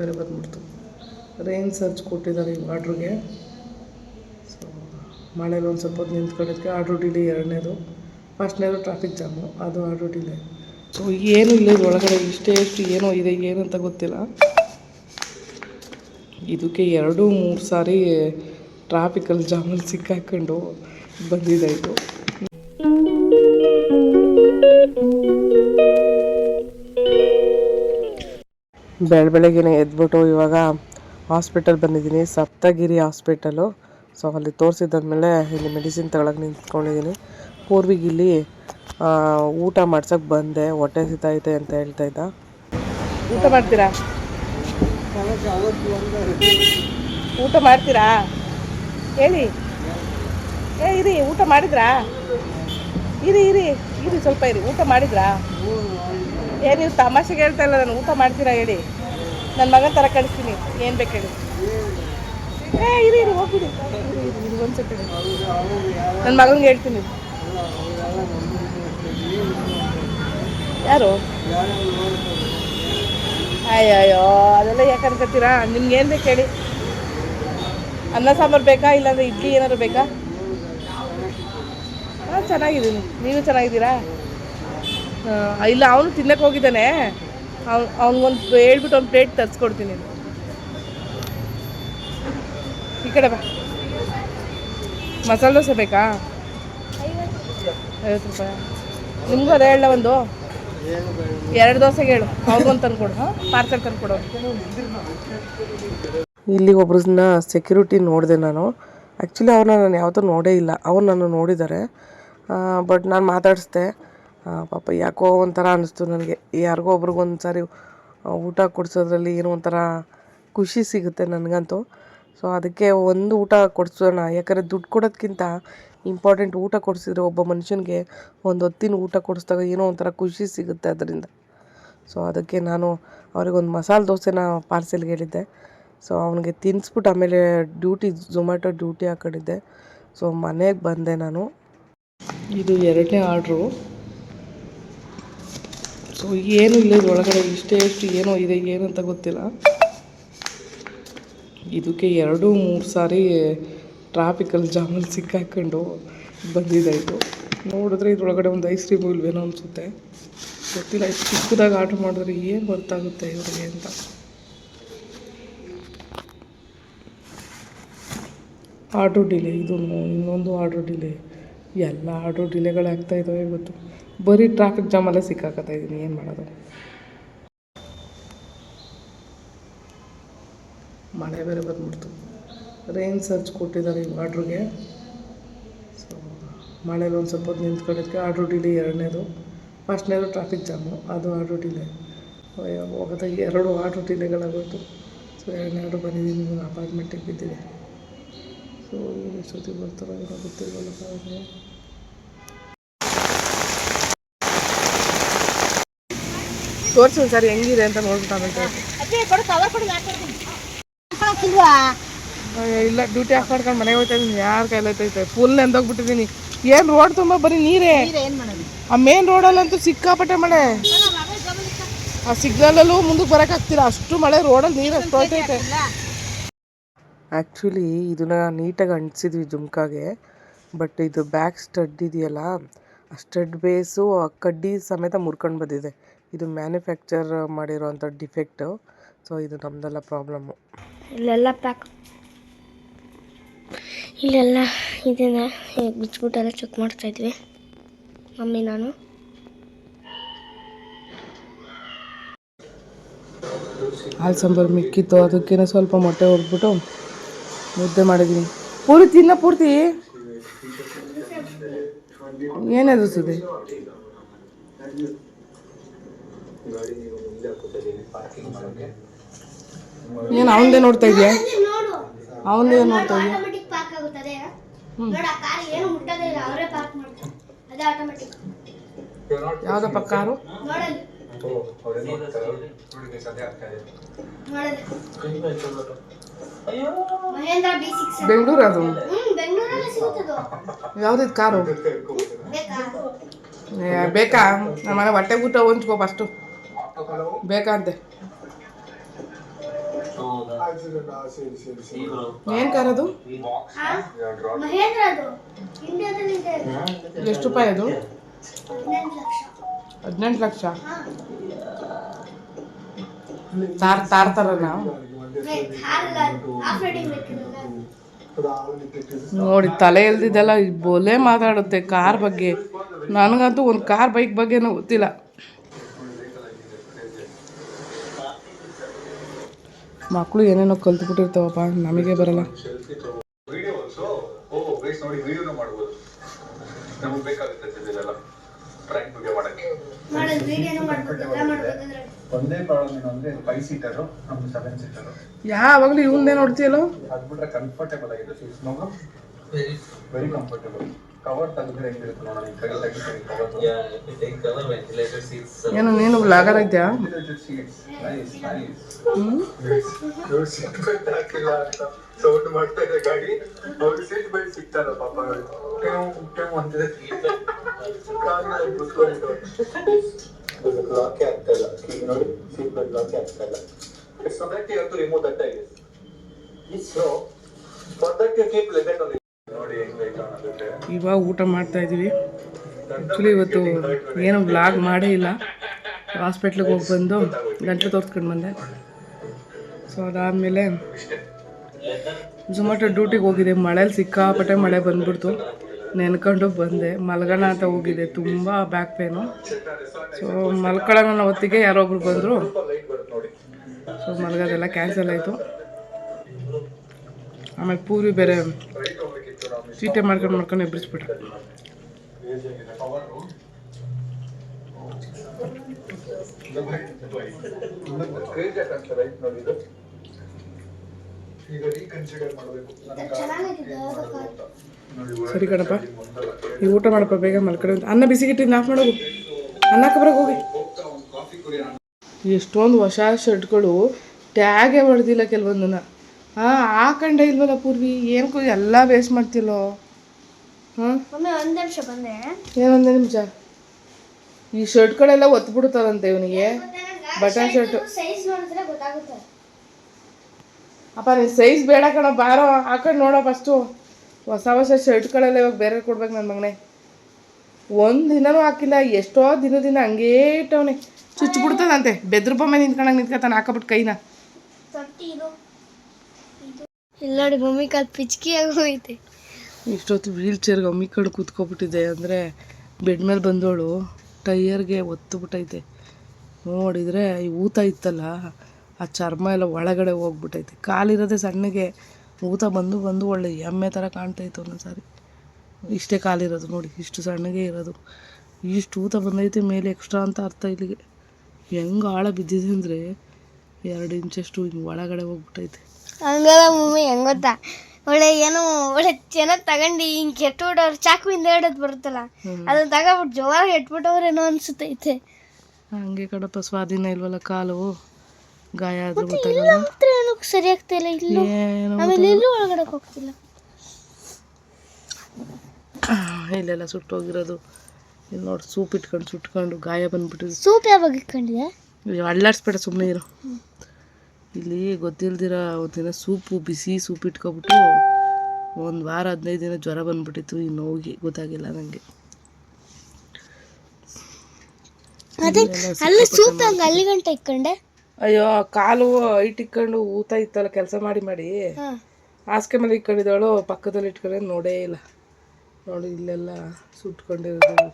ಬೇರೆ ಬಂದ್ಬಿಡ್ತು. Rain search ಕೊಟ್ಟಿದ್ದಾರೆ ಈ ಆರ್ಡ್ರಿಗೆ ಸೊ ಮಳೇಲಿ ಒಂದು ಸ್ವಲ್ಪ ಹೊತ್ತು ನಿಂತ್ಕೊಂಡಿದ್ದಕ್ಕೆ ಆರ್ಡ್ರು ಡಿಲೇ ಎರಡನೇದು. ಫಸ್ಟ್ನೇದು ಟ್ರಾಫಿಕ್ ಜಾಮು ಅದು ಆರ್ಡ್ರು ಡಿಲೇ ಸೊ ಏನು ಇಲ್ಲ ಒಳಗಡೆ, ಇಷ್ಟೇ ಎಷ್ಟು ಏನೋ ಇದೆ, ಏನು ಅಂತ ಗೊತ್ತಿಲ್ಲ. ಇದಕ್ಕೆ ಎರಡು ಮೂರು ಸಾರಿ ಟ್ರಾಫಿಕಲ್ಲಿ ಜಾಮಲ್ಲಿ ಸಿಕ್ಕಾಕೊಂಡು ಬಂದಿದೆ ಇದು. ಬೆಳ ಬೆಳಗ್ಗೆನೆ ಎದ್ಬಿಟ್ಟು ಇವಾಗ ಹಾಸ್ಪಿಟಲ್ ಬಂದಿದ್ದೀನಿ. ಸಪ್ತಗಿರಿ ಹಾಸ್ಪಿಟಲು ಸೊ ಅಲ್ಲಿ ತೋರಿಸಿದ್ದಾದ್ಮೇಲೆ ಇಲ್ಲಿ ಮೆಡಿಸಿನ್ ತಗೊಳಕ್ಕೆ ನಿಂತ್ಕೊಂಡಿದ್ದೀನಿ. ಪೂರ್ವಿಗೆ ಇಲ್ಲಿ ಊಟ ಮಾಡ್ಸಕ್ಕೆ ಬಂದೆ. ಹೊಟ್ಟೆ ಸಿತೈತೆ ಅಂತ ಹೇಳ್ತಾ ಇದ್ದ. ಊಟ ಮಾಡ್ತೀರಾ? ಊಟ ಮಾಡ್ತೀರಾ? ಹೇಳಿ. ಏ, ಇರಿ, ಊಟ ಮಾಡಿದ್ರಾ? ಇರಿ ಇರಿ ಇರಿ, ಸ್ವಲ್ಪ ಇರಿ. ಊಟ ಮಾಡಿದ್ರಾ? ಏ, ನೀವು ತಮಾಷೆಗೆ ಹೇಳ್ತಾ ಇಲ್ಲ, ನಾನು ಊಟ ಮಾಡ್ತೀರಾ ಹೇಳಿ. ನನ್ನ ಮಗನ ಥರ ಕಳಿಸ್ತೀನಿ ಏನು ಬೇಕು ಹೇಳಿ. ಏ, ಇರಿ ಇರಿ, ಹೋಗ್ಬಿಡಿ. ಒಂದು ಸೆಕೆಂಡ್ ನನ್ನ ಮಗನಿಗೆ ಹೇಳ್ತೀನಿ. ಯಾರು? ಅಯ್ಯಯ್ಯೋ, ಅದೆಲ್ಲ ಯಾಕೆ ಅನ್ಕೋತೀರಾ? ನಿಮ್ಗೆ ಏನು ಬೇಕು ಹೇಳಿ. ಅನ್ನ ಸಾಂಬಾರು ಬೇಕಾ, ಇಲ್ಲಾಂದ್ರೆ ಇಡ್ಲಿ ಏನಾದ್ರು ಬೇಕಾ? ಹಾಂ, ಚೆನ್ನಾಗಿದ್ದೀನಿ. ನೀವು ಚೆನ್ನಾಗಿದ್ದೀರಾ? ಇಲ್ಲ, ಅವನು ತಿನ್ನಕ್ಕೆ ಹೋಗಿದ್ದಾನೆ. ಅವ್ನು ಅವ್ನಿಗೊಂದು ಹೇಳ್ಬಿಟ್ಟು ಒಂದು ಪ್ಲೇಟ್ ತರಿಸ್ಕೊಡ್ತೀನಿ. ಈ ಕಡೆ ಬಾ. ಮಸಾಲೆ ದೋಸೆ ಬೇಕಾ? ಐವತ್ತು ರೂಪಾಯಿ. ನಿಮಗೂ ಅದೇ ಹೇಳ ಒಂದು. ಎರಡು ದೋಸೆಗೆ ಹೇಳು. ಅವ್ರಿಗೊಂದು ತಂದ್ಕೊಡು. ಹಾಂ, ಪಾರ್ಸಲ್ ತಂದ್ಕೊಡು. ಇಲ್ಲಿ ಒಬ್ರನ್ನ ಸೆಕ್ಯೂರಿಟಿ ನೋಡಿದೆ ನಾನು. ಆ್ಯಕ್ಚುಲಿ ಅವ್ರನ್ನ ನಾನು ಯಾವತ್ತೂ ನೋಡೇ ಇಲ್ಲ. ಅವ್ರು ನಾನು ನೋಡಿದ್ದಾರೆ. ಬಟ್ ನಾನು ಮಾತಾಡಿಸ್ದೆ. ಪಾಪ ಯಾಕೋ ಒಂಥರ ಅನ್ನಿಸ್ತು ನನಗೆ. ಯಾರಿಗೋ ಒಬ್ರಿಗೊಂದು ಸಾರಿ ಊಟ ಕೊಡಿಸೋದ್ರಲ್ಲಿ ಏನೋ ಒಂಥರ ಖುಷಿ ಸಿಗುತ್ತೆ ನನಗಂತೂ. ಸೊ ಅದಕ್ಕೆ ಒಂದು ಊಟ ಕೊಡಿಸೋಣ. ಯಾಕಂದರೆ ದುಡ್ಡು ಕೊಡೋದಕ್ಕಿಂತ ಇಂಪಾರ್ಟೆಂಟ್ ಊಟ ಕೊಡಿಸಿದ್ರೆ ಒಬ್ಬ ಮನುಷ್ಯನಿಗೆ ಒಂದು ಹೊತ್ತಿನ ಊಟ ಕೊಡಿಸ್ದಾಗ ಏನೋ ಒಂಥರ ಖುಷಿ ಸಿಗುತ್ತೆ ಅದರಿಂದ. ಸೊ ಅದಕ್ಕೆ ನಾನು ಅವ್ರಿಗೊಂದು ಮಸಾಲೆ ದೋಸೆನ ಪಾರ್ಸೆಲ್ಗೆ ಹೇಳಿದ್ದೆ. ಸೊ ಅವನಿಗೆ ತಿನ್ನಿಸ್ಬಿಟ್ಟು ಆಮೇಲೆ ಡ್ಯೂಟಿ ಝೊಮ್ಯಾಟೊ ಡ್ಯೂಟಿ ಹಾಕೊಂಡಿದ್ದೆ ಸೊ ಮನೆಗೆ ಬಂದೆ ನಾನು. ಇದು ಎರಡನೇ ಆರ್ಡ್ರು. ಸೊ ಏನು ಇಲ್ಲ ಒಳಗಡೆ ಇಷ್ಟೇ ಎಷ್ಟು ಏನೋ ಇದೆ, ಏನು ಅಂತ ಗೊತ್ತಿಲ್ಲ. ಇದಕ್ಕೆ ಎರಡು, ಮೂರು ಸಾರಿ ಟ್ರಾಫಿಕಲ್ಲಿ ಜಾಮಲ್ಲಿ ಸಿಕ್ಕಾಕೊಂಡು ಬಂದಿದ್ದಾಯಿತು ನೋಡಿದ್ರೆ ಇದ್ರೊಳಗಡೆ ಒಂದು ಐಸ್ ಕ್ರೀಮು ಇಲ್ವೇನೋ ಅನಿಸುತ್ತೆ. ಗೊತ್ತಿಲ್ಲ, ಇಷ್ಟು ಚಿಕ್ಕದಾಗಿ ಆರ್ಡ್ರ್ ಮಾಡಿದ್ರೆ ಏನು ಗೊತ್ತಾಗುತ್ತೆ ಇವರಿಗೆ ಅಂತ. ಆರ್ಡ್ರ್ ಡಿಲೇ ಇದು ಇನ್ನೊಂದು ಆರ್ಡ್ರ್ ಡಿಲೇ ಎಲ್ಲ ಆರ್ಡ್ರು ಡಿಲೇಗಳಾಗ್ತಾ ಇದ್ದಾವೆ ಇವತ್ತು. ಬರೀ ಟ್ರಾಫಿಕ್ ಜಾಮಲ್ಲೇ ಸಿಕ್ಕಾಕತ್ತಾ ಇದ್ದೀನಿ, ಏನು ಮಾಡೋದು? ಮಳೆ ಬೇರೆ ಬಂದ್ಬಿಡ್ತು. ರೈನ್ ಸರ್ಚ್ ಕೊಟ್ಟಿದ್ದಾರೆ ಈ ಆರ್ಡ್ರಿಗೆ ಸೊ ಮಳೇಲಿ ಒಂದು ಸ್ವಲ್ಪ ಹೊತ್ತು ನಿಂತ್ಕೊಳ್ಳೋದಕ್ಕೆ ಆರ್ಡ್ರು ಡಿಲೇ ಎರಡನೇದು. ಫಸ್ಟ್ನೇದು ಟ್ರಾಫಿಕ್ ಜಾಮು ಅದು ಆರ್ಡ್ರು ಡಿಲೇ. ಹೋಗೋದಾಗ ಎರಡು ಆರ್ಡ್ರು ಡಿಲೇಗಳಾಗೋಯ್ತು. ಸೊ ಎರಡನೇ ಆರ್ಡ್ರು ಬಂದಿದ್ದೀನಿ ಅಪಾರ್ಟ್ಮೆಂಟಿಗೆ ಬಿದ್ದಿದೆ ಸೊ ಎಷ್ಟೊತ್ತಿಗೆ ಬರ್ತಾರೋ ಏನೋ ಗೊತ್ತಿರಲ್ಲ ಕಾರಣ ತೋರಿಸಿ. ಸರ್ ಹೆಂಗಿದೆ ಅಂತ ನೋಡ್ಬಿಟ್ಟು ಆಮೇಲೆ ಇಲ್ಲ ಡ್ಯೂಟಿ ಆಫ್ ಮಾಡ್ಕೊಂಡು ಮನೆಗೆ ಹೋಗ್ತಾ ಇದ್ದೀನಿ ಯಾರ ಕೈಲಿ ಹೋಗ್ತೈತೆ ಫುಲ್ ಎಂದೋಗ್ಬಿಟ್ಟಿದ್ದೀನಿ ಏನು ರೋಡ್ ತುಂಬ ಬರೀ ನೀರೇ? ಆ ಮೇನ್ ರೋಡಲ್ಲಂತೂ ಸಿಕ್ಕಾಪಟ್ಟೆ ಮಳೆ. ಆ ಸಿಗ್ನಲಲ್ಲೂ ಮುಂದಕ್ಕೆ ಬರೋಕ್ಕಾಗ್ತಿಲ್ಲ ಅಷ್ಟು ಮಳೆ ರೋಡಲ್ಲಿ ನೀರು ಅಷ್ಟು ಹೋಗ್ತೈತೆ ಆ್ಯಕ್ಚುಲಿ ಇದನ್ನ ನೀಟಾಗಿ ಅಂಟಿಸಿದ್ವಿ ಜುಮ್ಕಾಗೆ ಬಟ್ ಇದು ಬ್ಯಾಕ್ ಸ್ಟಡ್ ಇದೆಯಲ್ಲ ಆ ಸ್ಟಡ್ ಬೇಸು ಆ ಕಡ್ಡಿ ಸಮೇತ ಮುರ್ಕೊಂಡು ಬಂದಿದೆ. ಇದು ಮ್ಯಾನುಫ್ಯಾಕ್ಚರ್ ಮಾಡಿರೋಂಥ ಡಿಫೆಕ್ಟು ಸೊ ಇದು ನಮ್ಮದೆಲ್ಲ ಪ್ರಾಬ್ಲಮ್ಮು ಇಲ್ಲೆಲ್ಲ ಪ್ಯಾಕ್ ಇಲ್ಲೆಲ್ಲ ಇದನ್ನ ಬಿಚ್ಬಿಟ್ಟೆಲ್ಲ ಚೆಕ್ ಮಾಡ್ತಾ ಇದ್ವಿ. ಮಮ್ಮಿ ನಾನು. ಹಾಲು ಸಾಂಬಾರು ಮಿಕ್ಕಿತ್ತು ಅದಕ್ಕೇನೆ ಸ್ವಲ್ಪ ಮೊಟ್ಟೆ ಹೊಡೆದ್ಬಿಟ್ಟು ಮುದ್ದೆ ಮಾಡಿದ್ದೀನಿ. ಪೂರಿ ತಿನ್ನ ಪೂರ್ತಿ? ಏನದು ಸುದ್ದಿ ಏನು ಅವನದೇ ನೋಡ್ತಾ ಇದೆಯಾ? ಅವನದೇ ನೋಡ್ತಾ ಇದೆಯಾ? ಆಟೋಮೆಟಿಕ್ ಪಾರ್ಕ್ ಆಗುತ್ತದೆ ನೋಡ ಕಾರ್? ಏನು ಮುಟ್ಟೋದೇ ಅವರೇ ಪಾರ್ಕ್ ಮಾಡ್ತಾರೆ ಅದೇ ಆಟೋಮೆಟಿಕ್ ಯಾವುದಪ್ಪ ಕಾರು? ನೋಡಲಿ ಬೆಂಗಳೂರು ಅದು? ಯಾವ್ದಿದ್ ಕಾರು? ಬೇಕಾ? ನಮ್ಮ ಮನೆ ಹೊಟ್ಟೆ ಊಟ ಹೊಂಚ್ಕೋ ಫಸ್ಟು ಬೇಕಾ ಅಂತೆ? ಏನು ಕಾರ್ ಅದು? ಎಷ್ಟು ರೂಪಾಯಿ ಅದು? ಹದಿನೆಂಟು ಲಕ್ಷ. ತಾರ್ ತಾರ್ತಾರ ನಾವು. ನೋಡಿ ತಲೆ ಇಲ್ದಿದ್ದೆಲ್ಲ ಬೋಲೆ ಮಾತಾಡುತ್ತೆ ಕಾರ್ ಬಗ್ಗೆ. ನನಗಂತೂ ಒಂದು ಕಾರ್ ಬೈಕ್ ಬಗ್ಗೆನೂ ಗೊತ್ತಿಲ್ಲ. ಮಕ್ಕಳು ಏನೇನೋ ಕಲ್ತ್ಬಿಟ್ಟಿರ್ತಾವಪ್ಪ ನಮಗೆ ಬರಲ್ಲ. ನಮಗೆ ಬೇಕಾಗುತ್ತೆ ಒಂದೇ ಪ್ರಾಬ್ಲಮ್ ಏನು ಅಂದ್ರೆ ಫೈವ್ ಸೀಟರು ನಮ್ದು ಸೆವೆನ್ ಸೀಟರು ಯಾವಾಗಲೂ ಇವನ್ನೇ ನೋಡ್ತೀಯಲ್ಲ? ಅದು ಬಿಟ್ರೆ ಕಂಫರ್ಟೇಬಲ್ ಆಗಿದೆ ಸೀಟ್ಸ್ ನೋವು ವೆರಿ ಕಂಫರ್ಟೇಬಲ್ ಕವರ್ ತೆಗೆದ್ರೆ ಹೆಂಗಿರುತ್ತೆ ಇರುತ್ತೆ ಈ ಕೈ ತೆಗಿತೀನಿ ಕವರ್ ಏನು ನೀನು ಬ್ಲಾಗರ್ ಐತ್ಯಾ ಸೀಟ್ಸ್ ನೈಸ್ ನೈಸ್ ಹ್ಞೂ ಇವ್ರು ಸೀಟ್ ಬೆಲ್ಟ್ ಹಾಕಿಲ್ಲ ಅಂತ ಸೌಂಡ್ ಮಾಡ್ತಾ ಇದೆ ಗಾಡಿ. ಅವ್ರು ಸೀಟ್ ಬೆಲ್ಟ್ ಸಿಗ್ತಾರ ಟೈಮ್ ಟೇವ್ ಟೇವ್ ಅಂತಿದೆ. ಕಾರಿನಲ್ಲಿ ಕೂತ್ಕೊಂಡು ಲಾಕೆ ಆಗ್ತಾ ಇಲ್ಲ ಈಗ ನೋಡಿ ಸೀಟ್ ಬೆಲ್ಟ್ ಲಾಕೆ ಆಗ್ತಾ ಇಲ್ಲ it's have to remove that guess so far that you keep on ನೋಡಿ ಇವಾಗ ಊಟ ಮಾಡ್ತಾ ಇದ್ದೀವಿ ಆ್ಯಕ್ಚುಲಿ ಇವತ್ತು ಏನು ಬ್ಲಾಗ್ ಮಾಡೇ ಇಲ್ಲ. ಹಾಸ್ಪಿಟ್ಲಿಗೆ ಹೋಗಿ ಬಂದು ಗಂಟೆ ತೋರಿಸ್ಕೊಂಡು ಬಂದೆ. ಸೊ ಅದಾದಮೇಲೆ ಝೊಮ್ಯಾಟೊ ಡ್ಯೂಟಿಗೆ ಹೋಗಿದೆ. ಮಳೇಲಿ ಸಿಕ್ಕಾಪಟ್ಟೆ ಮಳೆ ಬಂದ್ಬಿಡ್ತು. ನೆನ್ಕೊಂಡು ಬಂದೆ. ಮಲ್ಗೋಣ ಅಂತ ಹೋಗಿದ್ದೆ ತುಂಬ ಬ್ಯಾಕ್ ಪೇನು ಸೊ ಮಲ್ಕೊಳ್ಳೋಣ ಹೊತ್ತಿಗೆ ಯಾರೊಬ್ರು ಬಂದರು. ಸೊ ಮಲ್ಗೋದೆಲ್ಲ ಕ್ಯಾನ್ಸಲ್ ಆಯಿತು. ಆಮೇಲೆ ಪೂರಿ ಬೇರೆ ಚೀಟೆ ಮಾಡ್ಕೊಂಡು ಮಾಡ್ಕೊಂಡು ಎಬ್ಬಿಸ್ಬಿಟ್ರು ಕ್ರೇಜಿ ಅಂತ ರೈಟ್ ನೋಡಿ ಇದು ಈಗ ರೀಕನ್ಸಿಡರ್ ಮಾಡಬೇಕು. ಚೆನ್ನಾಗಿದೆ ನೋಡಿ ಸರಿ ಕಣಪ್ಪ. ಈ ಊಟ ಮಾಡಪ್ಪ ಬೇಗ ಮಲ್ಕಡೆ ಅನ್ನ ಬಿಸಿಗಿಟ್ಟಿದ್ದು ನಾಲ್ಕು ಮಾಡೋದು ಅನ್ನ ಕಬ್ರಾಗ ಹೋಗಿ. ಎಷ್ಟೊಂದು ಹೊಸ ಶರ್ಟ್ಗಳು ಟ್ಯಾಗೇ ಹೊಡೆದಿಲ್ಲ ಕೆಲವೊಂದನ್ನ. ಹಾಂ ಹಾಕಂಡೆ ಇಲ್ವಲ್ಲ ಪೂರ್ವಿ? ಏನಕ್ಕೂ ಎಲ್ಲ ವೇಸ್ಟ್ ಮಾಡ್ತಿಲ್ಲೋ ಹಾಂ? ಏನೊಂದೇ ನಿಮಿಷ ಈ ಶರ್ಟ್ಗಳೆಲ್ಲ ಒತ್ಬಿಡ್ತಾರಂತೆ ಇವನಿಗೆ. ಬಟನ್ ಶರ್ಟ್ ಸೈಜ್ ನೋಡಿದ್ರೆ ಗೊತ್ತಾಗುತ್ತೆ. ಅಪ್ಪ ನೀನು ಸೈಜ್ ಬೇಡ ಕಣ ಬಾರೋ ಹಾಕೊಂಡು ನೋಡೋ ಫಸ್ಟು ಹೊಸ ಹೊಸ ಶರ್ಟ್ಗಳೆಲ್ಲ ಇವಾಗ ಬೇರೆ ಕೊಡ್ಬೇಕು ನನ್ನ ಮಗನೇ. ಒಂದು ದಿನನೂ ಹಾಕಿಲ್ಲ ಎಷ್ಟೋ ದಿನ ದಿನ ಹಂಗೇ ಇಟ್ಟವನೆ. ಚುಚ್ಚಿಬಿಡ್ತದಂತೆ ಬೆದ್ರ ಬೊಮ್ಮೆ ನಿಂತ್ಕೊಂಡಂಗೆ ನಿಂತ್ಕೊತಾನೆ ಹಾಕಬಿಟ್ಟು ಕೈನ. ಇಲ್ಲ ನೋಡಿ ಮಮ್ಮಿ ಕಾಲು ಪಿಚ್ಕಿ ಹೋಯ್ತೆ ಇಷ್ಟೊತ್ತು ವೀಲ್ ಚೇರ್ಗೆ ಮಮ್ಮಿ ಕಡೆ ಕೂತ್ಕೊಬಿಟ್ಟಿದ್ದೆ ಅಂದರೆ ಬೆಡ್ ಮೇಲೆ ಬಂದವಳು ಟೈಯರ್ಗೆ ಒತ್ತು ಬಿಟ್ಟೈತೆ ನೋಡಿದರೆ ಈ ಊತ ಇತ್ತಲ್ಲ. ಆ ಚರ್ಮ ಎಲ್ಲ ಒಳಗಡೆ ಹೋಗ್ಬಿಟ್ಟೈತೆ. ಕಾಲಿರೋದೇ ಸಣ್ಣಗೆ ಊತ ಬಂದು ಬಂದು ಒಳ್ಳೆ ಎಮ್ಮೆ ಥರ ಕಾಣ್ತೈತೆ ಒಂದೊಂದ್ಸಾರಿ ಇಷ್ಟೇ ಕಾಲಿರೋದು ನೋಡಿ ಇಷ್ಟು ಸಣ್ಣಗೆ ಇರೋದು. ಇಷ್ಟು ಊತ ಬಂದೈತೆ ಮೇಲೆ ಎಕ್ಸ್ಟ್ರಾ ಅಂತ ಅರ್ಥ ಇಲ್ಲಿಗೆ. ಹೆಂಗೆ ಆಳ ಬಿದ್ದಿದೆ ಅಂದರೆ ಎರಡು ಇಂಚಷ್ಟು ಹಿಂಗೆ ಒಳಗಡೆ ಹೋಗ್ಬಿಟ್ಟೈತೆ. ಹಂಗಲ್ಲ ಮಮ್ಮಿ ಹೆಂಗ್ ಗೊತ್ತಾ? ಒಳ್ಳೆ ಏನೋ ಒಳ್ಳೆ ಚೆನ್ನಾಗಿ ತಗೊಂಡು ಹಿಂಗೆ ಕೆಟ್ಟಬಿಟ್ಟವ್ರು ಚಾಕುವಿಂದ ಹಿಡೋದು ಬರುತ್ತಲ್ಲ ಅದನ್ನ ತಗೊಬಿಟ್ಟು ಜೋರಾಗಿ ಎಟ್ಬಿಟ್ಟವ್ರೇನೋ ಅನಿಸುತ್ತೈತೆ. ಹಂಗೆ ಕಡಪ್ಪ ಸ್ವಾಧೀನ ಇಲ್ವಲ್ಲ ಕಾಲು? ಗಾಯ ಆದ್ರೂ ಗೊತ್ತಾಗಲ್ಲ. ಸರಿ ಆಗ್ತಾ ಇಲ್ಲ ಇಲ್ಲೂ. ಏನು ಆಮೇಲೆ ಎಲ್ಲೂ ಒಳಗಡೆ ಹೋಗ್ತಿಲ್ಲ. ಇಲ್ಲೆಲ್ಲ ಸುಟ್ಟೋಗಿರೋದು. ಇಲ್ಲಿ ನೋಡಿ ಸೂಪ್ ಇಟ್ಕೊಂಡು ಸುಟ್ಕೊಂಡು ಗಾಯ ಬಂದ್ಬಿಟ್ಟಿದೆ. ಸೂಪ್ ಯಾವಾಗ ಇಟ್ಕೊಂಡಿದೆ ಅಳ್ಳಾಡ್ಸ್ಬೇಡ ಸುಮ್ಮನೆ ಇರು. ಇಲ್ಲಿ ಗೊತ್ತಿಲ್ದಿರ ಒಂದಿನ ಸೂಪು ಬಿಸಿ ಸೂಪ್ ಇಟ್ಕೊಬಿಟ್ಟು ಒಂದು ವಾರ ಹದಿನೈದು ದಿನ ಜ್ವರ ಬಂದ್ಬಿಟ್ಟಿತ್ತು ಈ ನೋವಿಗೆ ಗೊತ್ತಾಗಿಲ್ಲ ನನಗೆ ಅದೇ ಅಲ್ಲಿ ಸೂಪ್ ಹಂಗ ಅಲ್ಲಿ ಗಂಟೆ ಇಟ್ಕೊಂಡೆ? ಅಯ್ಯೋ ಕಾಲು ಐಟ್ ಇಟ್ಕೊಂಡು ಊತ ಇತ್ತಲ್ಲ ಕೆಲಸ ಮಾಡಿ ಮಾಡಿ. ಹಾಸಿಗೆ ಮೇಲೆ ಇಟ್ಕೊಂಡಿದ್ದಾಳು ಪಕ್ಕದಲ್ಲಿ ಇಟ್ಕೊಂಡೆ ನೋಡೇ ಇಲ್ಲ. ನೋಡಿ ಇಲ್ಲೆಲ್ಲ ಸುಟ್ಕೊಂಡಿರೋದು.